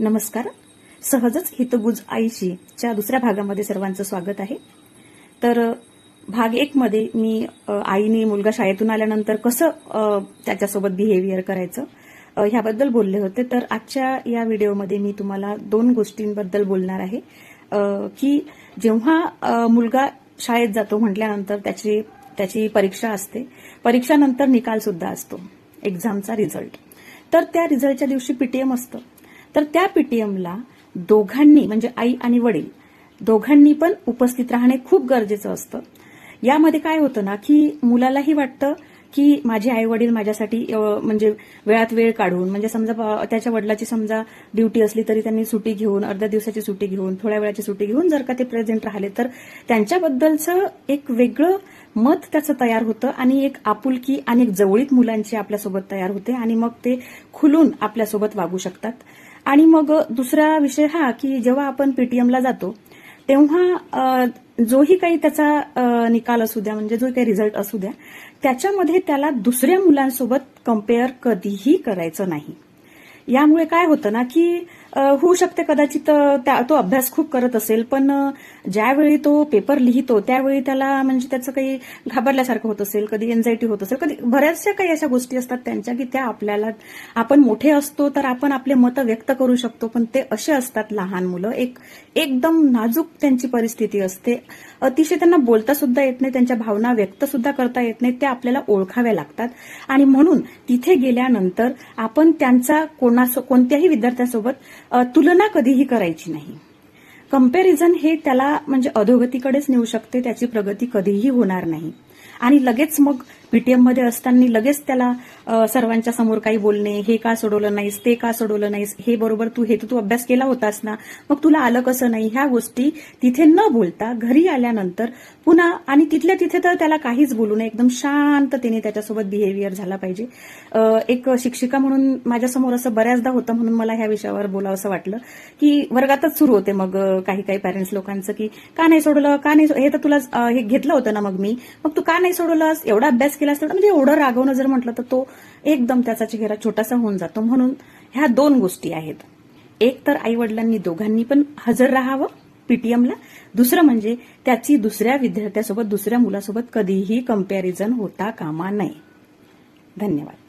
नमस्कार. सहजच हितगुज आईशी च्या दुसऱ्या भागामध्ये सर्वांचं स्वागत आहे. तर भाग एक मध्ये मी आईने मुलगा शाळेतून आल्यानंतर कसं त्याच्यासोबत बिहेवियर करायचं ह्याबद्दल बोलले होते. तर आजच्या या व्हिडिओमध्ये मी तुम्हाला दोन गोष्टींबद्दल बोलणार आहे. की जेव्हा मुलगा शाळेत जातो म्हटल्यानंतर त्याची त्याची परीक्षा असते. परीक्षानंतर निकाल सुद्धा असतो. एक्झामचा रिझल्ट तर त्या रिझल्टच्या दिवशी पीटीएम असतं. तर त्या पीटीएमला दोघांनी म्हणजे आई आणि वडील दोघांनी पण उपस्थित राहणे खूप गरजेचं असतं. यामध्ये काय होतं ना की मुलालाही वाटतं की माझे आई वडील माझ्यासाठी म्हणजे वेळात वेळ काढून म्हणजे समजा त्याच्या वडिलाची समजा ड्युटी असली तरी त्यांनी सुट्टी घेऊन अर्ध्या दिवसाची सुट्टी घेऊन थोड्या वेळाची सुट्टी घेऊन जर का ते प्रेझेंट राहिले तर त्यांच्याबद्दलचं एक वेगळं मत त्याचं तयार होतं आणि एक आपुलकी आणि एक जवळीक मुलांची आपल्यासोबत तयार होते आणि मग ते खुलून आपल्यासोबत वागू शकतात. आणि मग दुसरा विषय हा की जेव्हा आपण पीटीएमला जातो तेव्हा जोही काही त्याचा निकाल असू द्या म्हणजे जो काही रिझल्ट असू द्या त्याच्यामध्ये त्याला दुसऱ्या मुलांसोबत कंपेअर कधीही करायचं नाही. यामुळे काय होतं ना की होऊ शकते कदाचित त्या- तो अभ्यास खूप करत असेल पण ज्यावेळी तो पेपर लिहितो त्यावेळी त्याला म्हणजे त्याचं काही घाबरल्यासारखं होत असेल कधी एन्झायटी होत असेल कधी बऱ्याचशा काही अशा गोष्टी असतात त्यांच्या की त्या आपल्याला आपण मोठे असतो तर आपण आपले मतं व्यक्त करू शकतो पण ते असे असतात लहान मुलं एक एकदम नाजूक त्यांची परिस्थिती असते. अतिशय त्यांना बोलता सुद्धा येत नाही त्यांच्या भावना व्यक्त सुद्धा करता येत नाही त्या आपल्याला ओळखाव्या लागतात. आणि म्हणून तिथे गेल्यानंतर आपण त्यांचा कोणा कोणत्याही विद्यार्थ्यासोबत तुलना कधीही करायची नाही. कंपॅरिझन हे त्याला म्हणजे अधोगतीकडेच नेऊ शकते त्याची प्रगती कधीही होणार नाही. आणि लगेच मग पीटीएममध्ये असताना लगेच त्याला सर्वांच्या समोर काही बोलणे हे का सोडवलं नाहीस ते का सोडवलं नाहीस हे बरोबर तू हे तू अभ्यास केला होतास ना मग तुला आलं कसं नाही ह्या गोष्टी तिथे न बोलता घरी आल्यानंतर पुन्हा आणि तिथल्या तिथे तर त्याला काहीच बोलू नये एकदम शांततेने त्याच्यासोबत बिहेवियर झाला पाहिजे. एक शिक्षिका म्हणून माझ्यासमोर असं बऱ्याचदा होतं म्हणून मला ह्या विषयावर बोलावंसं वाटलं की वर्गातच सुरू होते मग काही काही पॅरेंट्स लोकांचं की का नाही सोडलं? का नाही हे तर तुला हे घेतलं होतं ना मग मी. मग तू का नाही सोडवलंस एवढा अभ्यास केलास तर म्हणजे एवढं रागवणं जर म्हटलं तर तो एकदम त्याचा चेहरा छोटासा होऊन जातो. म्हणून ह्या दोन गोष्टी आहेत. एक तर आई वडिलांनी दोघांनी पण हजर राहावं पीटीएमला दुसरं म्हणजे त्याची दुसऱ्या विद्यार्थ्यासोबत दुसऱ्या मुलासोबत कधीही कंपॅरिझन होता कामा नये. धन्यवाद.